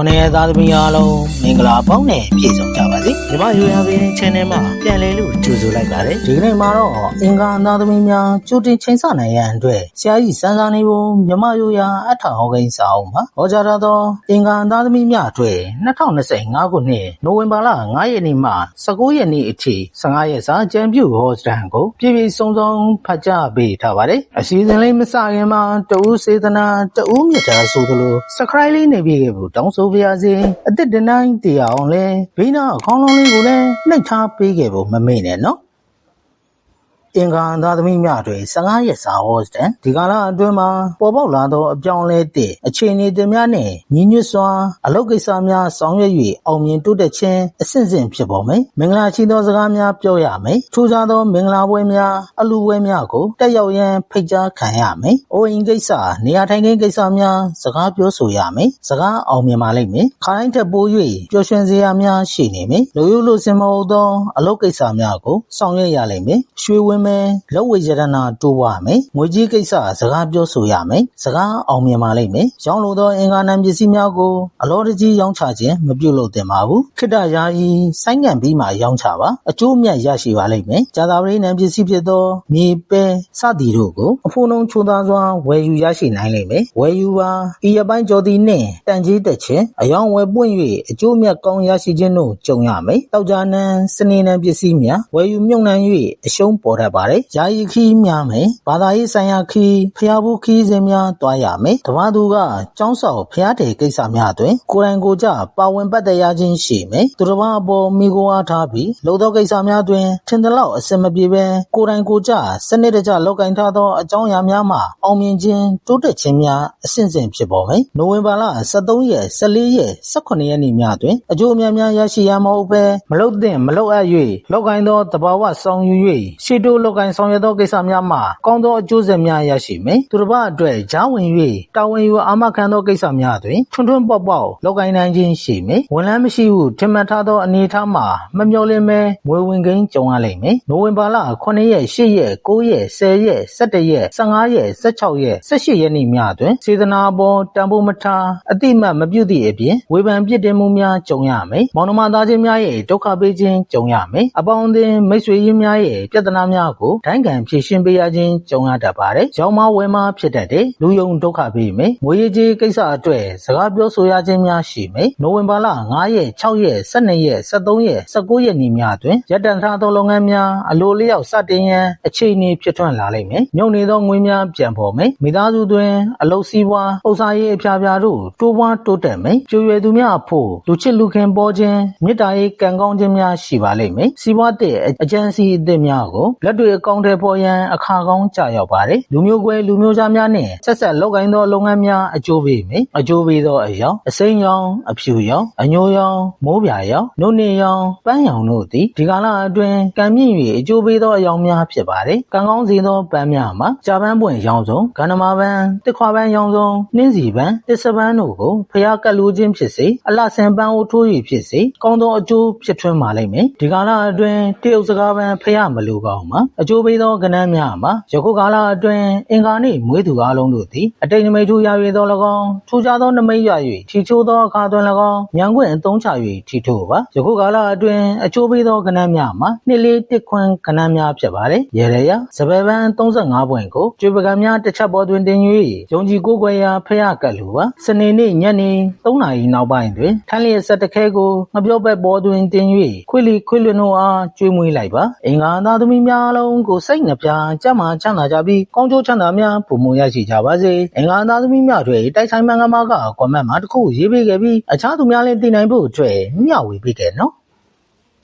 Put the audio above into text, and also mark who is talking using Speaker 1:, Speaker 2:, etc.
Speaker 1: ခုနှစ်ရက်သားသမီးအားလုံးမင်္ဂလာပေါင်းနဲ့ပြည့်စုံကြပါစေညီမရိုးရာပင် channel မှာပြန်လည်လို့ကြိုဆိုလိုက်ပါတယ်ဒီကနေ့မှာတော့အင်္ဂါသားသမီးများကြိုတင်ချိန်ဆနိုင်ရန်အတွက်ဆရာကြီးစန်းစာနေပုံညီမရိုးရာအထောင်ဟောကိန်းစာအုပ်မှာဟောကြားထားသောအင်္ဂါသားသမီးများအတွက်2025ခုနှစ်နိုဝင်ဘာလ9ရက်နေ့မှ19ရက်နေ့အထိ15ရက်စာကြံပြုဟောစတန်ကိုပြည်ပြည်စုံစုံဖတ်ကြားပေးထားပါတယ်အစီအစဉ်လေးမစခင်မှာတဦးစေတနာတဦးမြတ်တာဆိုသလို subscribe လေးနေပြီးခဲ့ဖို့တောင်းဆိုပါရစေအသစ်တနိုင်တရားအောင်လဲဘိနာအခေါင်းလုံးလေးကိုလည်းနှိပ်ထားပေးခဲ့ဖို့မမေ့နဲ့နော် အင်္ဂါသားသမီးများတွေ15ရက်စာဟောစတန်ဒီကာလအတွင်းမှာပေါ်ပေါက်လာသောအပြောင်းအလဲတဲ့အခြေအနေတွေများနဲ့ညီညွတ်စွာအလုပ်ကိစ္စများဆောင်ရွက်၍အောင်မြင်တိုးတက်ခြင်းအဆင့်ဆင့်ဖြစ်ပေါ်မယ်မင်္ဂလာချီသောစကားများပြောရမယ်ထူးခြားသောမင်္ဂလာပွဲများအလူပွဲများကိုတက်ရောက်ရန်ဖိတ်ကြားခံရမယ်အိုးအိမ်ကိစ္စနေရာထိုင်ခင်းကိစ္စများစကားပြောဆိုရမယ်စကားအောင်မြင်ပါလိမ့်မယ်ခါတိုင်းထက်ပို၍ပျော်ရွှင်စရာများရှိနေမယ်လူရုပ်လို့စင်မဟုတ်သောအလုပ်ကိစ္စများကိုဆောင်ရွက်ရလိမ့်မယ်ရွှေဝင်းမယ်လက်ဝဲရတနာတိုးပွားမယ်ငွေကြီးကိစ္စစကားပြောဆိုရမယ်စကားအောင်မြင်ပါလိမ့်မယ်ရောင်းလိုသောအင်္ဂါနံပစ္စည်းများကိုအလောတကြီးရောင်းချခြင်းမပြုလုပ်သင့်ပါဘူးခိတ္တယာယီစိုင်းငံပြီးမှရောင်းချပါအကျိုးအမြတ်ရရှိပါလိမ့်မယ်ဂျာသာပရိနံပစ္စည်းဖြစ်သောမြေပဲစသည်တို့ကိုအဖို့လုံးချိုးသားစွာဝယ်ယူရရှိနိုင်လိမ့်မယ်ဝယ်ယူပါဤရပိုင်းကြော်သည်နှင့်တန်ကြီးတက်ခြင်းအယောင်ဝယ်ပွင့်၍အကျိုးအမြတ်ကောင်းရရှိခြင်းတို့ကြုံရမယ်တောက်ကြနံစနေနံပစ္စည်းများဝယ်ယူမြုံနှံ၍အရှုံးပေါ်တတ်ပါတယ်ယာယီခီးများမယ်ဘာသာရေးဆိုင်ရာခီးဖျားဘူးခီးစဉ်များတွားရမယ်တပားသူကကျောင်းဆောင်ဖျားတယ်ကိစ္စများတွင်ကိုယ်တိုင်ကိုယ်ကြပါဝင်ပတ်သက်ရခြင်းရှိမယ်သူတစ်ပါးအပေါ်မိကိုအားထားပြီးလုံသောကိစ္စများတွင်ထင်သလောက်အစင်မပြေဘဲကိုယ်တိုင်ကိုယ်ကြစနစ်တကျလောက်ကင်ထားသောအကြောင်းအရာများမှာအောင်မြင်ခြင်းတိုးတက်ခြင်းများအစဉ်စဉ်ဖြစ်ပေါ်မယ်နိုဝင်ဘာလ23ရက်14ရက်18ရက်နေ့များတွင်အကျိုးအများများရရှိရမဟုတ်ဘဲမလုတ်သင့်မလုတ်အပ်၍လောက်ကင်သောတဘာဝဆောင်ယူ၍ရှေ့တိုးလောက်ကင်ဆောင်ရွက်သောကိစ္စများမှာကောင်းသောအကျိုးဆက်များရရှိမယ်သူတစ်ပါးအတွက်ဂျားဝင်၍တာဝန်ယူအာမခံသောကိစ္စများတွင်ထွန်းထွန်းပေါက်ပေါက်လောက်ကင်နိုင်ခြင်းရှိမယ်ဝန်လန်းမရှိဟုထင်မှတ်ထားသောအနေအထားမှာမမျှော်လင့်မဲငွေဝင်ကိန်းကြုံရလိမ့်မယ်နိုဝင်ဘာလ9ရက်10ရက်9ရက်10ရက်17ရက်15ရက်16ရက်18ရက်နေ့များတွင်စေတနာပေါ်တံပိုးမထားအတိမတ်မပြုသည့်အပြင်ဝေဖန်ပြစ်တင်မှုများကြုံရမယ်မောင်နှမသားချင်းများရဲ့ဒုက္ခပေးခြင်းကြုံရမယ်အပေါင်းအသင်းမိတ်ဆွေရင်းများရဲ့ပြဿနာများကိုဒိုင်းကန်ဖြေရှင်းပေးရခြင်းကြုံရတတ်ပါတယ်။ရောင်းမဝယ်မဖြစ်တတ်တယ်။လူယုံဒုက္ခပေးမယ်။ငွေရေးကြေးကိစ္စအတွက်စကားပြောဆိုရခြင်းများရှိမယ်။နိုဝင်ဘာလ9ရက်6ရက်12ရက်13ရက်19ရက်နေ့များတွင်ရပ်တန့်ထားသောလုပ်ငန်းများအလိုလျောက်စတင်ရန်အခြေအနေဖြစ်ထွန်းလာလိမ့်မယ်။ညုံနေသောငွေများပြန်ပေါ်မယ်။မိသားစုတွင်အလုပ်စည်းဝါးဥစ္စာရေးအဖျားဖျားတို့တိုးပွားတိုးတက်မယ်။ကြွေရွယ်သူများအဖို့လူချစ်လူခင်ပေါ်ခြင်းမေတ္တာရေးကံကောင်းခြင်းများရှိပါလိမ့်မယ်။စီးပွားတဲ့အကြံစီအသစ်များကိုလက်တွေအကောင့်ထဲပေါ်ရန်အခါကောင်းကြရောက်ပါတယ်။လူမျိုးကွဲလူမျိုးသားများနှင့်ဆက်ဆက်လုပ်ကိုင်းသောလုပ်ငန်းများအကျိုးပေးမယ်။အကျိုးပေးသောအယောင်အစိမ်းရောင်အဖြူရောင်အညိုရောင်မိုးပြာရောင်နှုတ်နေရောင်ပန်းရောင်တို့သည်ဒီကာလအတွင်းကံမြင့်၍အကျိုးပေးသောအယောင်များဖြစ်ပါတယ်။ကံကောင်းစေသောပန်းများမှာကြာပန်းပွင့်ရောင်စုံကန္နမာပန်းတစ်ခွာပန်းရောင်စုံနှင်းစီပန်းတစ်စပန်းတို့ကိုဖျားကတ်လူချင်းဖြစ်စေအလှဆန်ပန်းကိုထိုး၍ဖြစ်စေကောင်းသောအကျိုးဖြစ်ထွန်းပါလိမ့်မယ်။ဒီကာလအတွင်းတရုတ်စကားပန်းဖျားမလူကောင်းမှာအကျိုးပေးသောကဏ္ဍများမှာယခုကာလအတွင်းအင်္ဂါနှင့်မွေးသူအလုံးတို့သည်အတိတ်နမိတ်ထူရ၍သော၎င်းထူခြားသောနမိတ်ရ၍ထီချိုးသောအခါတွင်၎င်းညံခွင့်အသုံးချ၍ထီထိုးပါယခုကာလအတွင်းအကျိုးပေးသောကဏ္ဍများမှာနှစ်လေးတစ်ခွန်းကဏ္ဍများဖြစ်ပါလေရေရရစပယ်ပန်း35ပွင့်ကိုကျွေပကံများတစ်ချက်ပေါ်တွင်တင်၍ယုံကြည်ကိုးကွယ်ရာဖျက်ကတ်လိုပါစနေနေ့ညနေ3နာရီနောက်ပိုင်းတွင်ထန်းလျက်ဆက်တခဲကိုငပြောဘက်ပေါ်တွင်တင်၍ခွေလီခွေလွင်တို့အားကျွေးမွေးလိုက်ပါအင်္ဂါသားသမီးများအလုံးကိုစိတ်နှပြကြမ်းမာချမ်းသာကြပြီးကောင်းကျိုးချမ်းသာများပုံမရရှိကြပါစေအင်္ဂါသားသမီးများတွေတိုက်ဆိုင်မှန်ကမာကကွန်မန့်မှာတစ်ခုရေးပေးခဲ့ပြီးအခြားသူများလည်းသိနိုင်ဖို့အတွက်မျှဝေပေးခဲ့နော်